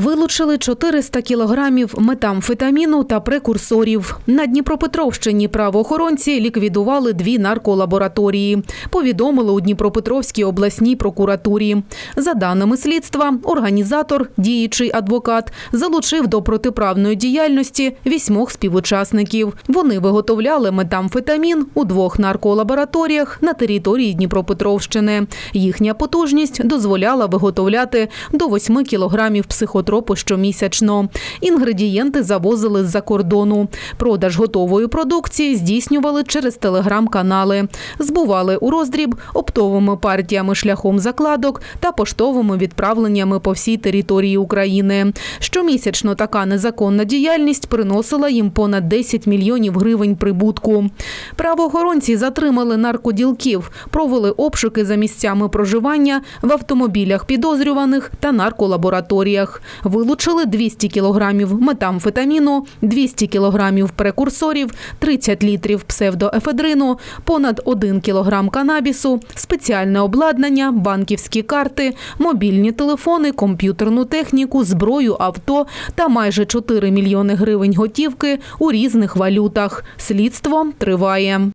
Вилучили 400 кілограмів метамфетаміну та прекурсорів. На Дніпропетровщині правоохоронці ліквідували дві нарколабораторії. Повідомили у Дніпропетровській обласній прокуратурі. За даними слідства, організатор, діючий адвокат, залучив до протиправної діяльності вісьмох співучасників. Вони виготовляли метамфетамін у двох нарколабораторіях на території Дніпропетровщини. Їхня потужність дозволяла виготовляти до 8 кілограмів психотропу щомісячно. Інгредієнти завозили з-за кордону. Продаж готової продукції здійснювали через телеграм-канали. Збували у роздріб оптовими партіями шляхом закладок та поштовими відправленнями по всій території України. Щомісячно така незаконна діяльність приносила їм понад 10 мільйонів гривень прибутку. Правоохоронці затримали наркоділків, провели обшуки за місцями проживання в автомобілях підозрюваних та нарколабораторіях. Вилучили 200 кілограмів метамфетаміну, 200 кілограмів прекурсорів, 30 літрів псевдоефедрину, понад 1 кілограм канабісу, спеціальне обладнання, банківські карти, мобільні телефони, комп'ютерну техніку, зброю, авто та майже 4 мільйони гривень готівки у різних валютах. Слідство триває.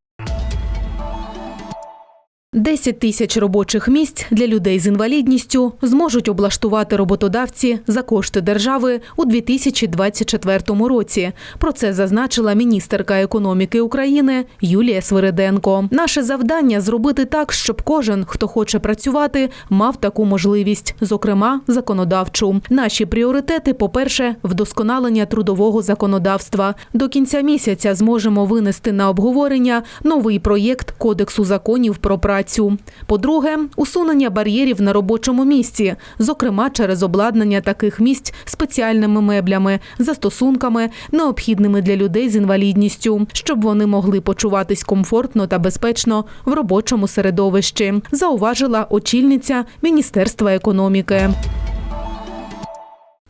10 тисяч робочих місць для людей з інвалідністю зможуть облаштувати роботодавці за кошти держави у 2024 році. Про це зазначила міністерка економіки України Юлія Свириденко. Наше завдання зробити так, щоб кожен, хто хоче працювати, мав таку можливість, зокрема законодавчу. Наші пріоритети, по-перше, вдосконалення трудового законодавства. До кінця місяця зможемо винести на обговорення новий проєкт Кодексу законів про працю. По-друге, усунення бар'єрів на робочому місці, зокрема через обладнання таких місць спеціальними меблями, застосунками, необхідними для людей з інвалідністю, щоб вони могли почуватись комфортно та безпечно в робочому середовищі, зауважила очільниця Міністерства економіки.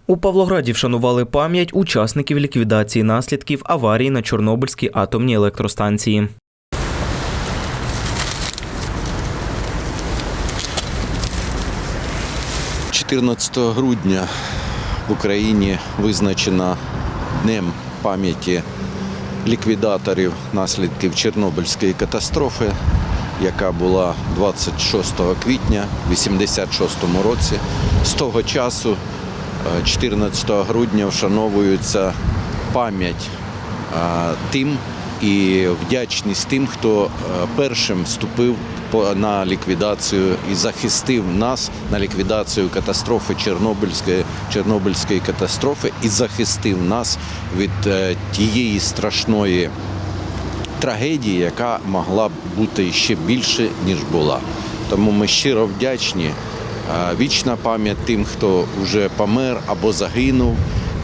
У Павлограді вшанували пам'ять учасників ліквідації наслідків аварії на Чорнобильській атомній електростанції. – 14 грудня в Україні визначена Днем пам'яті ліквідаторів наслідків Чорнобильської катастрофи, яка була 26 квітня 1986 році. З того часу, е, 14 грудня, вшановується пам'ять е, тим і вдячність тим, хто е, першим вступив на ліквідацію і захистив нас на ліквідацію катастрофи Чорнобильської, Чорнобильської катастрофи і захистив нас від е, тієї страшної трагедії, яка могла б бути ще більше, ніж була. Тому ми щиро вдячні. Е, Вічна пам'ять тим, хто вже помер або загинув.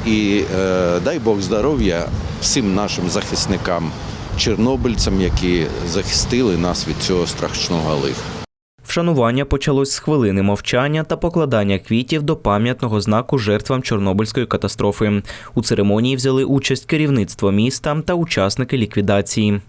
І е, дай Бог здоров'я всім нашим захисникам, чорнобильцям, які захистили нас від цього страшного лиха. Вшанування почалось з хвилини мовчання та покладання квітів до пам'ятного знаку жертвам Чорнобильської катастрофи. У церемонії взяли участь керівництво міста та учасники ліквідації.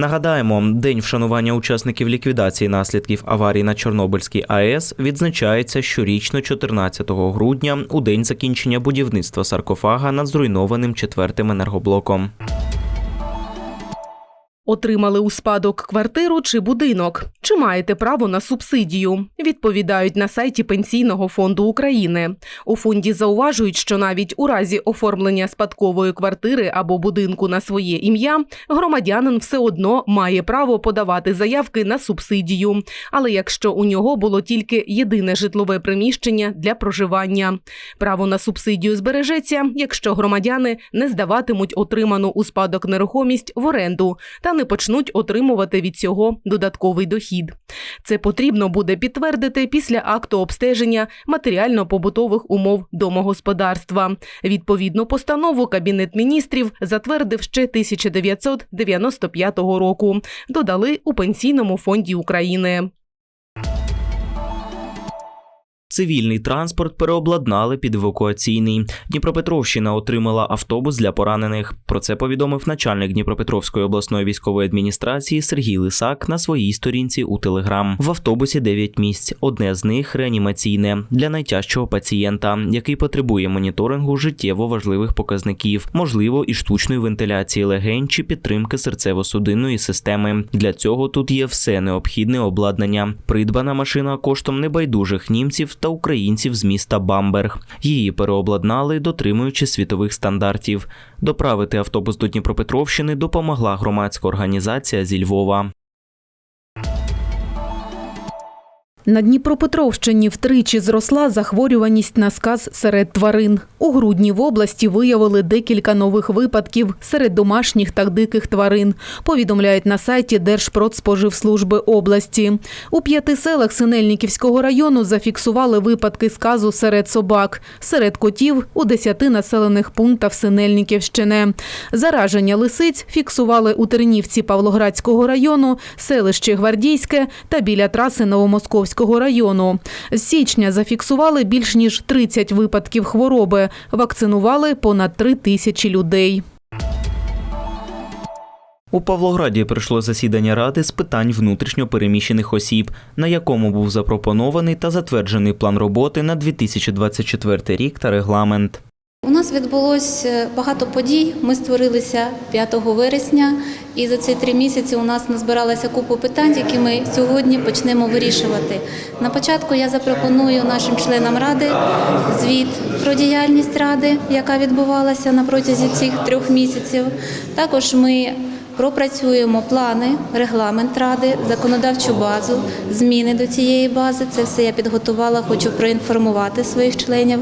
Нагадаємо, день вшанування учасників ліквідації наслідків аварії на Чорнобильській АЕС відзначається щорічно 14 грудня у день закінчення будівництва саркофага над зруйнованим четвертим енергоблоком. Отримали у спадок квартиру чи будинок? Чи маєте право на субсидію? Відповідають на сайті Пенсійного фонду України. У фонді зауважують, що навіть у разі оформлення спадкової квартири або будинку на своє ім'я громадянин все одно має право подавати заявки на субсидію. Але якщо у нього було тільки єдине житлове приміщення для проживання, право на субсидію збережеться, якщо громадяни не здаватимуть отриману у спадок нерухомість в оренду та не почнуть отримувати від цього додатковий дохід. Це потрібно буде підтвердити після акту обстеження матеріально-побутових умов домогосподарства. Відповідну постанову Кабінет міністрів затвердив ще 1995 року. Додали у Пенсійному фонді України. Цивільний транспорт переобладнали під евакуаційний. Дніпропетровщина отримала автобус для поранених. Про це повідомив начальник Дніпропетровської обласної військової адміністрації Сергій Лисак на своїй сторінці у Телеграм. В автобусі 9 місць. Одне з них реанімаційне для найтяжчого пацієнта, який потребує моніторингу життєво важливих показників, можливо, і штучної вентиляції легень чи підтримки серцево-судинної системи. Для цього тут є все необхідне обладнання. Придбана машина коштом небайдужих німців та українців з міста Бамберг. Її переобладнали, дотримуючи світових стандартів. Доправити автобус до Дніпропетровщини допомогла громадська організація зі Львова. На Дніпропетровщині втричі зросла захворюваність на сказ серед тварин. У грудні в області виявили декілька нових випадків серед домашніх та диких тварин. Повідомляють на сайті Держпродспоживслужби області. У п'яти селах Синельниківського району зафіксували випадки сказу серед собак, серед котів у десяти населених пунктах Синельниківщини. Зараження лисиць фіксували у Тернівці Павлоградського району, селище Гвардійське та біля траси Новомосковського району. З січня зафіксували більш ніж 30 випадків хвороби. Вакцинували понад 3 тисячі людей. У Павлограді пройшло засідання ради з питань внутрішньо переміщених осіб, на якому був запропонований та затверджений план роботи на 2024 рік та регламент. У нас відбулось е, багато подій. Ми створилися 5 вересня, і за ці три місяці у нас назбиралася купа питань, які ми сьогодні почнемо вирішувати. На початку я запропоную нашим членам ради звіт про діяльність ради, яка відбувалася на протязі цих трьох місяців. Також ми пропрацюємо плани, регламент ради, законодавчу базу, зміни до цієї бази. Це все я підготувала, хочу проінформувати своїх членів.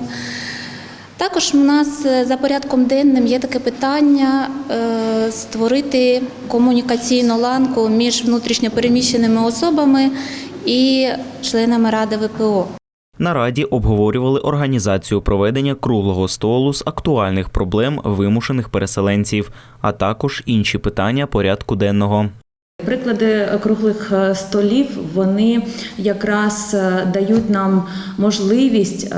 Також у нас е, за порядком денним є таке питання е, створити комунікаційну ланку між внутрішньопереміщеними особами і членами Ради ВПО. На раді обговорювали організацію проведення круглого столу з актуальних проблем вимушених переселенців, а також інші питання порядку денного. Приклади круглих е, столів вони якраз дають нам можливість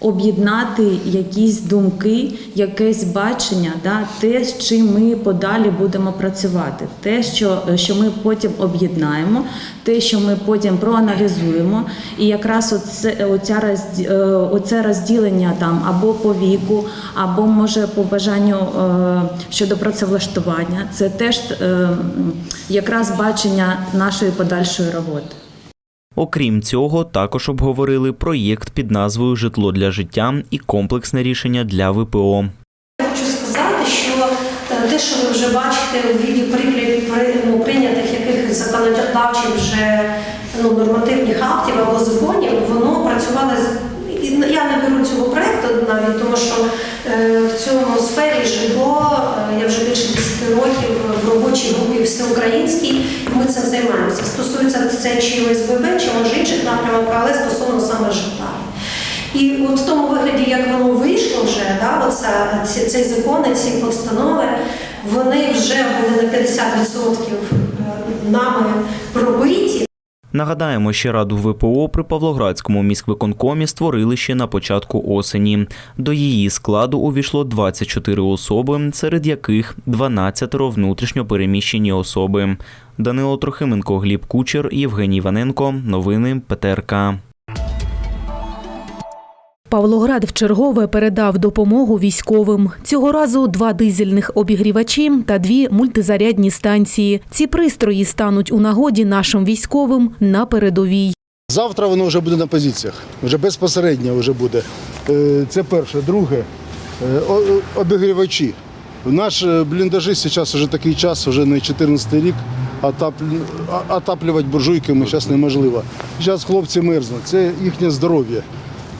об'єднати якісь думки, якесь бачення, да, те, з чим ми подалі будемо працювати, те, що, що ми потім об'єднаємо, те, що ми потім проаналізуємо. І якраз оце, оця розді- е, оце розділення там або по віку, або може по бажанню е, щодо працевлаштування, це теж е, якраз бачення нашої подальшої роботи. Окрім цього, також обговорили проєкт під назвою Житло для життя і комплексне рішення для ВПО. Хочу сказати, що е, те, що ви вже бачите у віді ну, прийнятих якихось законодавчих вже ну, нормативних актів або законів, воно працювало і Я не беру цього проєкту навіть, тому що е, в цьому сфері житло е, я вже більше 10 років в робочій групі всеукраїнській, і ми цим займаємося. Стосується це чи ОСББ, чи може інших напрямок, але стосовно саме житла. І от в тому вигляді, як воно вийшло вже, да, оце, ці, цей закон, і ці постанови, вони вже були на 50% нами пробиті. Нагадаємо, що раду ВПО при Павлоградському міськвиконкомі створили ще на початку осені. До її складу увійшло 24 особи, серед яких 12 внутрішньо переміщені особи. Данило Трохименко, Гліб Кучер, Євгеній Іваненко. Новини ПТРК. Павлоград вчергове передав допомогу військовим. Цього разу два дизельних обігрівачі та дві мультизарядні станції. Ці пристрої стануть у нагоді нашим військовим на передовій. Завтра воно вже буде на позиціях, вже безпосередньо вже буде. Е, Це перше. Друге, е, обігрівачі. Наш е, бліндажі зараз вже такий час, вже не 14 рік, отаплювати буржуйками зараз неможливо. Зараз хлопці мерзнуть, це їхнє здоров'я.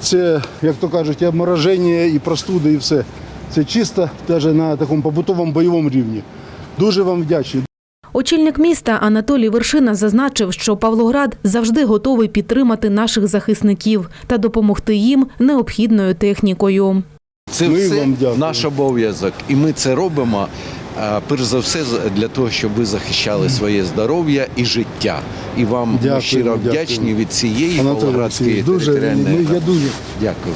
Це, як то кажуть, і обмороження, і простуди, і все. Це чисто навіть на такому побутовому бойовому рівні. Дуже вам вдячний. Очільник міста Анатолій Вершина зазначив, що Павлоград завжди готовий підтримати наших захисників та допомогти їм необхідною технікою. Це Ми все вам наш обов'язок, і ми це робимо. А, перш за все з- для того, щоб ви захищали своє здоров'я і життя. І вам ми Дякую, щиро дякую. вдячні від цієї Анатолій Павлоградської Олексійович, дуже, ну, я дуже Дякую.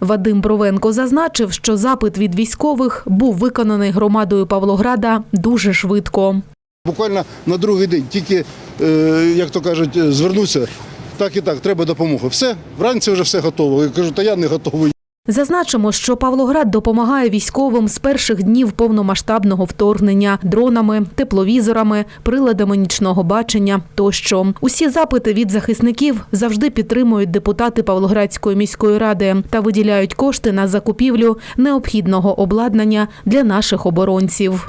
Вадим Бровенко зазначив, що запит від військових був виконаний громадою Павлограда дуже швидко. Буквально на другий день, тільки, е, як то кажуть, звернуся, так і так, треба допомога. Все, вранці вже все готово. Я кажу, та я не готовий. Зазначимо, що Павлоград допомагає військовим з перших днів повномасштабного вторгнення дронами, тепловізорами, приладами нічного бачення тощо. Усі запити від захисників завжди підтримують депутати Павлоградської міської ради та виділяють кошти на закупівлю необхідного обладнання для наших оборонців.